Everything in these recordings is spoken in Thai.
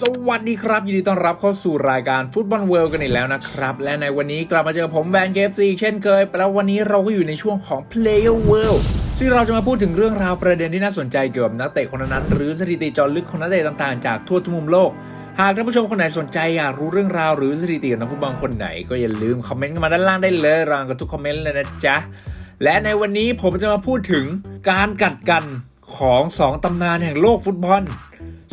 สวัสดีครับ ยินดีต้อนรับเข้าสู่รายการฟุตบอลเวิลด์กันอีกแล้วนะครับ และในวันนี้กลับมาเจอกับผมแวนเคฟซีเช่นเคย แล้ววันนี้เราก็อยู่ในช่วงของ Player World ซึ่งเราจะมาพูดถึงเรื่องราวประเด็นที่น่าสนใจเกี่ยวกับนักเตะคนนั้น หรือสถิติจอลึกของนักเตะต่างๆ จากทั่วทุกมุมโลก หากท่านผู้ชมคนไหนสนใจอยากรู้เรื่องราวหรือสถิติของนักฟุตบอลคนไหนก็อย่าลืมคอมเมนต์กันมาด้านล่างได้เลยรางกับทุกคอมเมนต์เลยนะจ๊ะและในวันนี้ผมจะมาพูดถึงการกัดกันของสองตำนานแห่งโลกฟุตบอล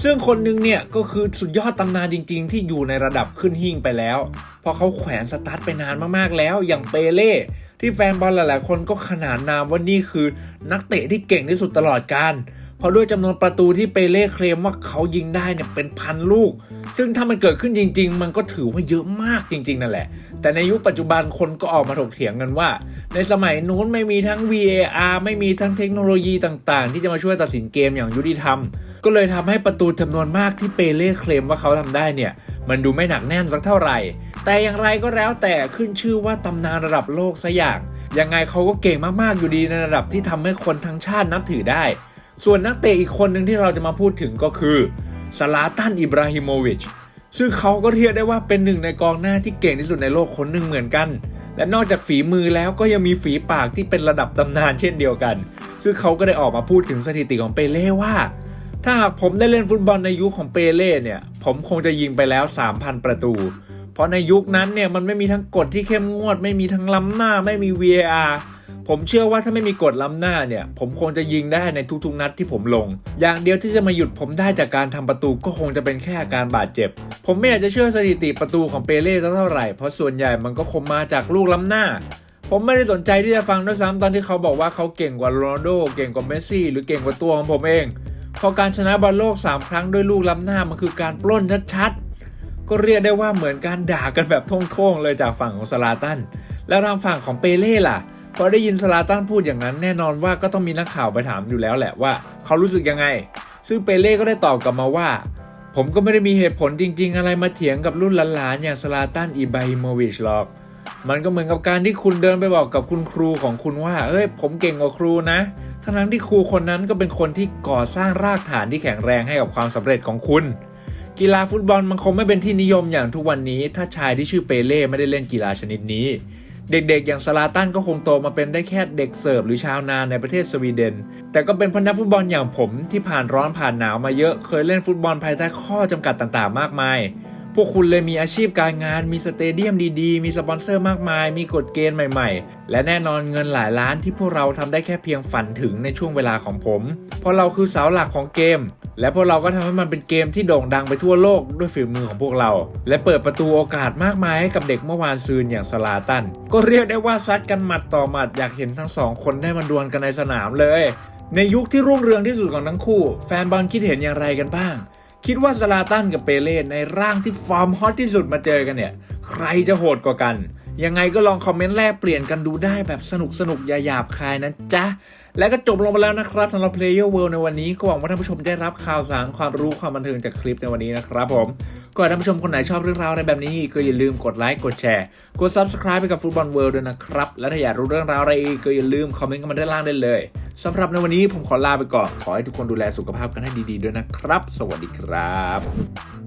ซึ่งคนหนึงเนี่ยก็คือสุดยอดตำนานจริง ๆ ที่อยู่ในระดับขึ้นหิ่งไปแล้ว เพราะเขาแขวนสตาร์ทไปนานมากๆแล้ว อย่างเปเล่ที่แฟนบอลหลายๆ คนก็ขนานนามว่านี่คือนักเตะที่เก่งที่สุดตลอดกาล เพราะด้วยจำนวนประตูที่เปเล่เคลมว่าเขายิงได้เนี่ยเป็นพันลูก ซึ่งถ้ามันเกิดขึ้นจริง ๆ มันก็ถือว่าเยอะมากจริง ๆ นั่นแหละ แต่ในยุคปัจจุบันคนก็ออกมาถกเถียงกันว่า ในสมัยนู้นไม่มีทั้ง VAR ไม่มีทั้งเทคโนโลยีต่างๆ ที่จะมาช่วยตัดสินเกมอย่างยุติธรรม ก็เลยทำให้ประตูจำนวนมากที่เปเล่เคลมว่าเขาทำได้เนี่ยมันดูไม่หนักแน่นสักเท่าไหร่ แต่อย่างไรก็แล้วแต่ขึ้นชื่อว่าตำนานระดับโลกซะอย่างยังไงเขาก็เก่งมากๆอยู่ดีในระดับที่ทำให้คนทั้งชาตินับถือได้ ส่วนนักเตะอีกคนหนึ่งที่เราจะมาพูดถึงก็คือซาลาตันอิบราฮิโมวิชซึ่งเขาก็เรียกได้ว่าเป็นหนึ่งในกองหน้าที่เก่งที่สุดในโลกคนหนึ่งเหมือนกัน และนอกจากฝีมือแล้วก็ยังมีฝีปากที่เป็นระดับตำนานเช่นเดียวกัน ซึ่งเขาก็ได้ออกมาพูดถึงสถิติของเปเล่ว่า ถ้าหากผมได้เล่นฟุตบอลในยุคของเปเล่เนี่ย ผมคงจะยิงไปแล้ว 3,000 ประตู เพราะในยุคนั้นเนี่ยมันไม่มีทั้งกฎที่เข้มงวด ไม่มีทั้งล้ำหน้า ไม่มี VAR ผมเชื่อว่าถ้าไม่มีกฎล้ำหน้าเนี่ย ผมคงจะยิงได้ในทุกๆนัดที่ผมลง อย่างเดียวที่จะมาหยุดผมได้จากการทำประตูก็คงจะเป็นแค่อาการบาดเจ็บ ผมไม่อยากจะเชื่อสถิติประตูของเปเล่สักเท่าไหร่ เพราะส่วนใหญ่มันก็คงมาจากลูกล้ำหน้า ผมไม่ได้สนใจที่จะฟังด้วยซ้ำตอนที่เขาบอกว่าเขาเก่งกว่าโรนัลโดเก่งกว่าเมสซี่หรือเก่งกว่าตัวของผมเองเพราะการชนะบอลโลก 3 ครั้งด้วยลูกล้ำหน้ามันคือการปล้นชัดๆ ก็เรียกได้ว่าเหมือนการด่ากันแบบท่งๆเลยจากฝั่งของสลาตัน แล้วทางฝั่งของเปเล่ล่ะ พอได้ยินสลาตันพูดอย่างนั้นแน่นอนว่าก็ต้องมีนักข่าวไปถามอยู่แล้วแหละว่า เขารู้สึกยังไง ซึ่งเปเล่ก็ได้ตอบกลับมาว่า ผมก็ไม่ได้มีเหตุผลจริง ๆ อะไรมาเถียงกับรุ่นหลานๆอย่างสลาตันอิบราฮิโมวิชหรอก มันก็เหมือนกับการที่คุณเดินไปบอกกับคุณครูของคุณว่าเอ้ยผมเก่งกว่าครูนะ ทั้งนั้นที่ครูคนนั้นก็เป็นคนที่ก่อสร้างรากฐานที่แข็งแรงให้กับความสำเร็จของคุณกีฬาฟุตบอลมันคงไม่เป็นที่นิยมอย่างทุกวันนี้ ถ้าชายที่ชื่อเปเล่ไม่ได้เล่นกีฬาชนิดนี้ เด็กๆ อย่างสลาตันก็คงโตมาเป็นได้แค่เด็กเสิร์ฟหรือชาวนาในประเทศสวีเดน แต่ก็เป็นพนักฟุตบอลอย่างผมที่ผ่านร้อนผ่านหนาวมาเยอะ เคยเล่นฟุตบอลภายใต้ข้อจำกัดต่างๆ มากมาย พวกคุณเลยมีอาชีพการงาน มีสเตเดียมดีๆ มีสปอนเซอร์มากมาย มีกฎเกณฑ์ใหม่ๆ และแน่นอนเงินหลายล้านที่พวกเราทำได้แค่เพียงฝันถึงในช่วงเวลาของผม เพราะเราคือเสาหลักของเกม และพวกเราก็ทำให้มันเป็นเกมที่โด่งดังไปทั่วโลกด้วยฝีมือของพวกเรา และเปิดประตูโอกาสมากมายให้กับเด็กเมื่อวานซืนอย่างสลาตัน ก็เรียกได้ว่าซัดกันหมัดต่อหมัดอยากเห็นทั้งสองคนได้มันดวลกันในสนามเลย ในยุคที่รุ่งเรืองที่สุดของทั้งคู่ แฟนบอลคิดเห็นอย่างไรกันบ้าง คิดว่าสลาตันกับเปเล่ในร่างที่ฟอร์มฮอตที่สุดมาเจอกันเนี่ย ใครจะโหดกว่ากัน ยังไงก็ลองคอมเมนต์แลกเปลี่ยนกันดูได้แบบสนุกสนุกๆอย่าหยาบคายนะจ๊ะ และก็จบลงไปแล้วนะครับสำหรับ Player World ในวันนี้ก็หวังว่าท่านผู้ชมจะได้รับข่าวสารความรู้ความบันเทิงจากคลิปในวันนี้นะครับผมก็ถ้าท่านผู้ชมคนไหนชอบเรื่องราวในแบบนี้ ก็อย่าลืมกดไลค์กดแชร์กด Subscribe ไปกับฟุตบอลเวิลด์ด้วยนะครับและถ้าอยากรู้เรื่องราวอะไรอีกก็อย่าลืมคอมเมนต์กันมาด้านล่างได้เลยสำหรับในวันนี้ผมขอลาไปก่อนขอให้ทุกคนดูแลสุขภาพกันให้ดีๆด้วยนะครับ สวัสดีครับ